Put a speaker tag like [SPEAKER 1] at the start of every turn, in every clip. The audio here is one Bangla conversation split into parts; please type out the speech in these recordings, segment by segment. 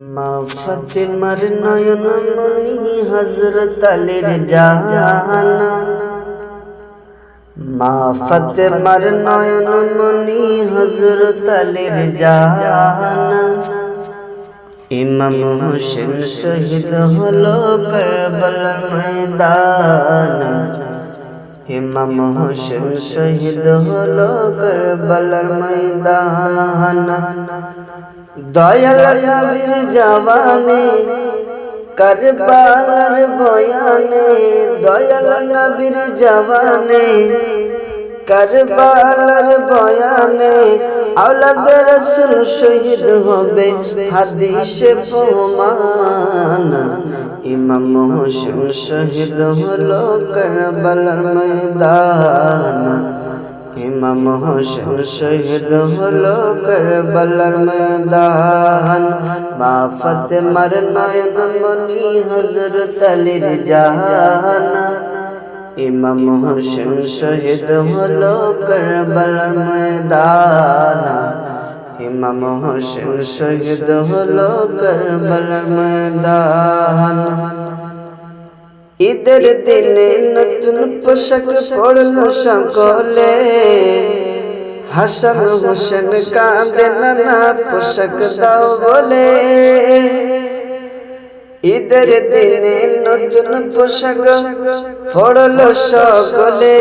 [SPEAKER 1] মা ফাতেমার নয়ন মনি হজরত আলীর জাহানা। মা ফাতেমার নয়ন মনি হজরত আলীর জাহানা। ইমাম হোসেন শহীদ হলো কারবালার ময়দান। ইমাম হোসেন শহীদ হলো কারবালার ময়দান। দয়াল নবীর কারবালার বয়ানে, দয়াল নবীর কারবালার বয়ানে আওলাদ রাসূল শহীদ হবে হাদিসে প্রমাণ। ইমাম হোসেন শহীদ হলো কারবালার ময়দান। ইমাম হোসেন শহীদ হলো কারবালার ময়দান। মা ফাতেমার নয়ন মনি হযরত আলীর জাহানা। ইমাম হোসেন শহীদ হলো কারবালার ময়দান। ইমাম হোসেন শহীদ হলো কারবালার ময়দান। ঈদের দিনে নতুন পোশাক পড়ল সকলে। হাসান হোসেন কাঁদে নানা পোশাক দাও বলে। ঈদের দিনে নতুন পোশাক পড়ল সকলে।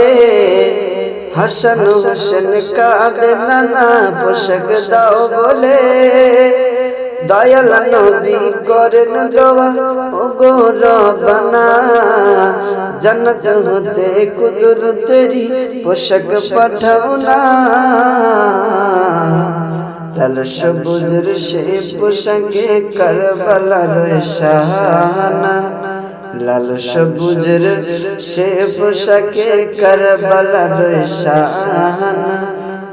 [SPEAKER 1] হাসান হোসেন কাঁদে নানা পোশাক দাও বলে। দয়াল নবী করেন দোয়া ও গো রবানা জান্নাত হতে কুদুর তেরি পোশাক পাঠাও না। লাল সবুজের সে পোশাকে কারবালার শাহানা। লাল সবুজের সে পোশাকে কারবালার শাহানা।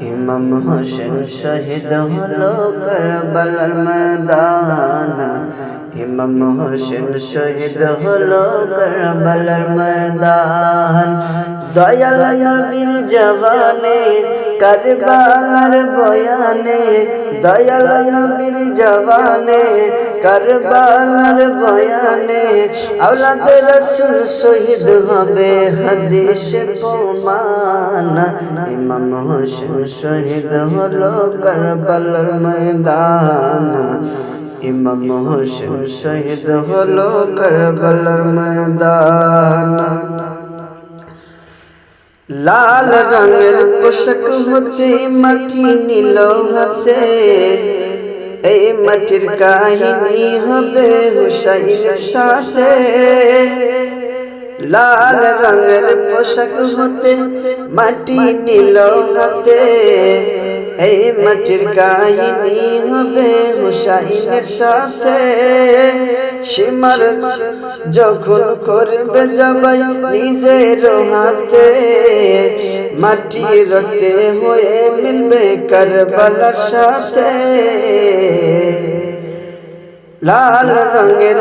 [SPEAKER 1] ইমাম হোসেন শহীদ হলো কারবালার ময়দান। ইমাম হোসেন শহীদ হলো কারবালার ময়দান। দয়াল নবীর জওয়ানে কারবালার বয়ানে, দয়াল নবীর জওয়ানে কারবালার বয়ানে আওলাদ রাসূল শহীদ হবে হাদিস প্রমাণ। ইমাম হোসেন শহীদ হলো কারবালার ময়দান। ইমাম হোসেন শহীদ হলো কারবালার ময়দান। লাল রঙের পোশাক হতে মাটি নিল হাতে। এই মাটির কাহিনী হবে হুসাইন সাথে। লাল রঙের পোশাক হতে মাটি নিল হাতে। এই মাটির কাহিনী হবে হুসাইনের সাথে। সীমার যখন করবে জবাই নিজের হাতে, মাটি রক্তে হয়ে মিলবে কারবালার সাথে। লাল রঙের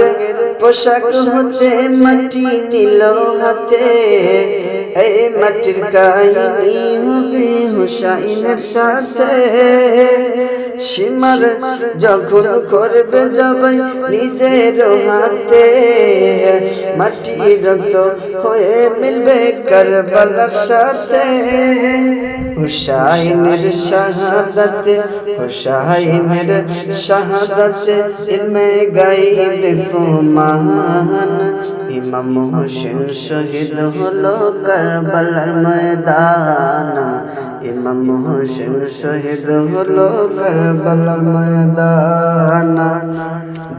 [SPEAKER 1] পোশাক হতে মাটি নিল হাতে। এই মাটির কাহিনী হবে হুসাইনের সাথে সীমার যখন করবে জবাই নিজের হাতে। মাটি রক্ত হয়ে মিলবে কারবালার সাথে। হুসাইনের শাহাদাতে হুসাইনের শাহাদাতে ইলমে গাইবে প্রমাণ ইমাম হোসেন শহীদ হলো কারবালার ময়দান। ইমাম হোসেন শহীদ হলো কারবালার ময়দান।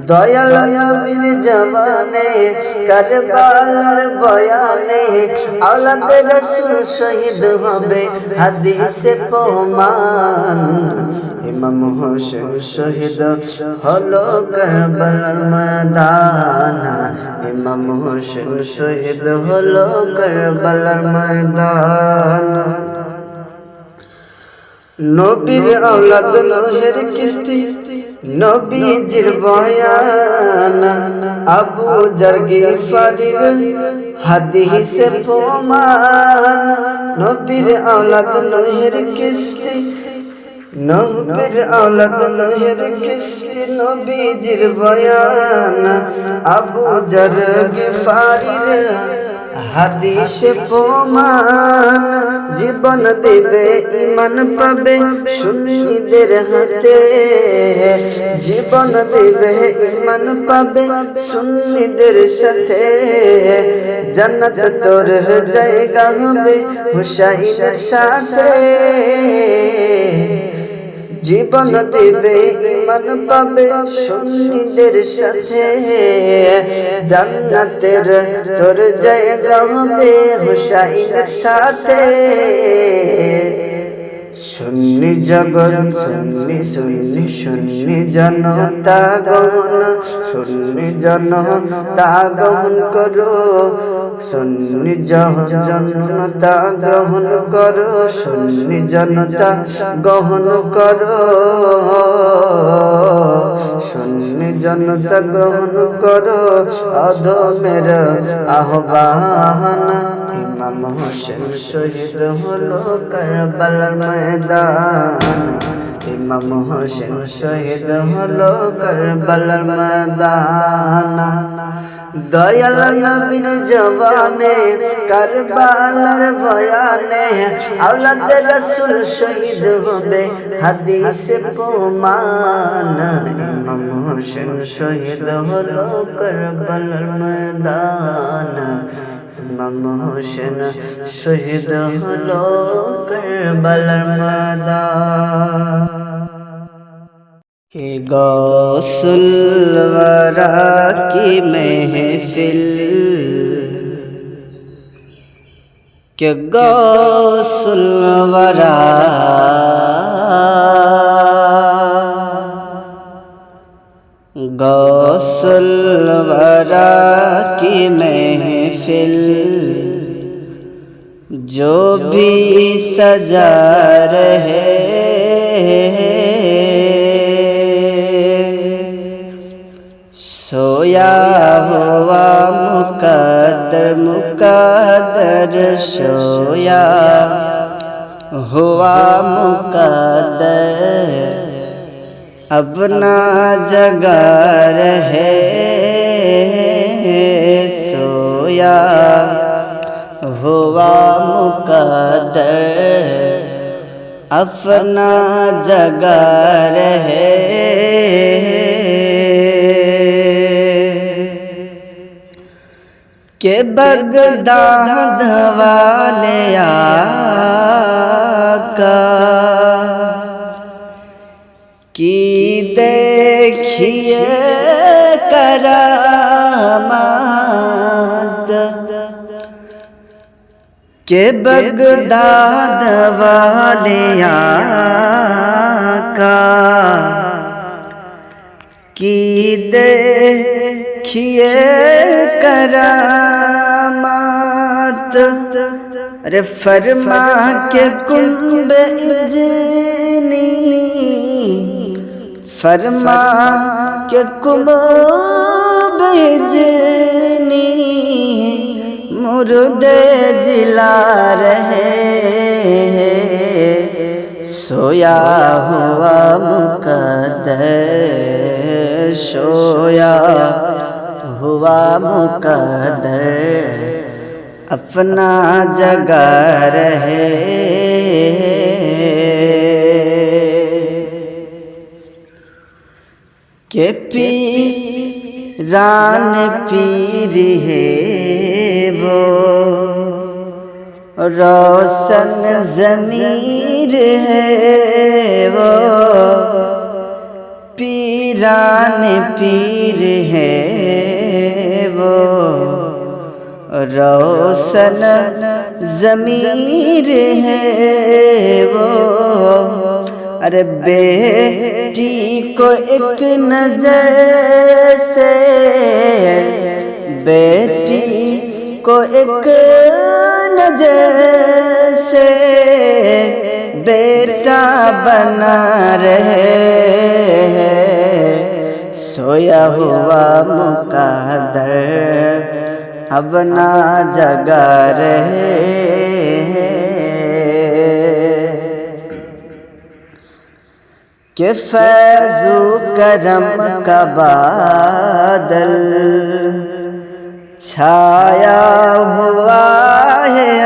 [SPEAKER 1] দয়াল নবীর জবানে, কারবালার বয়ানে আওলাদ রাসূল শহীদ হবে হাদিসে প্রমাণ। ইমাম হোসেন শহীদ হলো কারবালার ময়দান। ইমাম হোসেন শহীদ হলো কারবালার ময়দান। নবীর আওলাদ নহের কিস্তি নবী নবীজির বয়ান। আবু জারগি ফারির হাদিসে প্রমাণ। নবীর আওলাদ নহের কিস্তি নবীর আওলাদ নহের কিস্তি নবীজির বয়ান। আবু জর গিফারির হাদিস প্রমাণ। জীবন দেবে ইমান পাবে সুন্নিদের হাতে। জীবন দেবে ইমান পাবে সুন্নিদের সাথে। জান্নাত তোর জায়গা হবে হুসাইনের সাথে। জীবন দেবে ইমান পাবে সুন্নিদের সাথে। জান্নাতের তোর জায়গা হবে হুসাইনের সাথে। সুন্নি জগন, সুন্নি সুন্নি সুন্নি জনতা গহন সুন্নি জনতা গহন করো। জনতা গ্রহণ করো সুন্নি জনতা গ্রহণ করো। সুন্নি জনতা গ্রহণ করো, অধমের আহ্বান। ইমাম হোসেন শহীদ হলো কারবালার ময়দান। ইমাম হোসেন শহীদ হলো কারবালার ময়দান। দয়াল নবীর জবানে, কারবালার বয়ানে আওলাদ রাসূল শহীদ হবে, হাদিসে প্রমাণ, ইমাম হোসেন শহীদ হলো কারবালার ময়দান, ইমাম হোসেন শহীদ হলো কারবালার ময়দান। کہ الورا کی محفل کہ الورا گوس الورا کی محفل جو بھی سجا رہے گویا ہوا مقدر مقدر سویا۔ ہوا مقدر، اپنا جگہ رہے سویا۔ ہوا مقدر، اپنا جگہ رہے کہ بغداد والے آقا کی دیکھئے کرامات کہ بغداد والے آقا کی دیکھئے करामात अरे फरमा के कुंभ इजनी फरमा के कुंभ इजनी मुर्दे जिला रहे सोया हुआ मुकदर सोया مقدر اپنا جگہ رہے۔ کہ پی ران پیر ہے وہ روشن ضمیر ہے وہ۔ پیران پیر ہے وہ۔ روشن ضمیر ہے وہ۔ ارے بیٹی کو ایک نظر سے۔ بیٹی کو ایک نظر سے۔ بیٹی بیٹا بنا رہے سویا ہوا مقدر اب نہ جگا رہے کہ فیض و کرم کا بادل چھایا ہوا ہے۔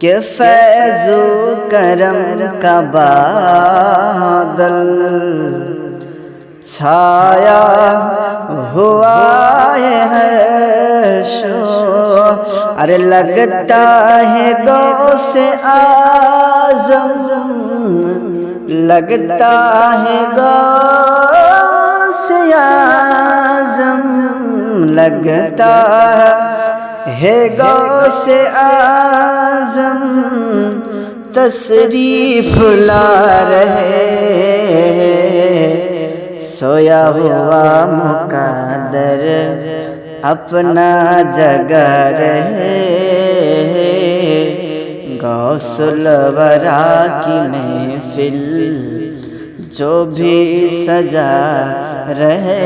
[SPEAKER 1] کہ فیض و کرم کا بادل چھایا ہوا ہے ہر شو ارے لگتا ہے گو سے آزم لگتا ہے گو سے آزم لگتا ہے گو سے آزم تشریف لا رہے سویا ہوا مقادر اپنا جگہ رہے غوث الورا کی محفل جو بھی سجا رہے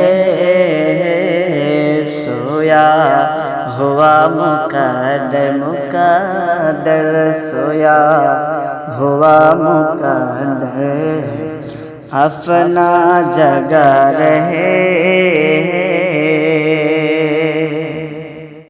[SPEAKER 1] سویا ہوا مقادر مقادر سویا ہوا مقدر اپنا جگہ رہے۔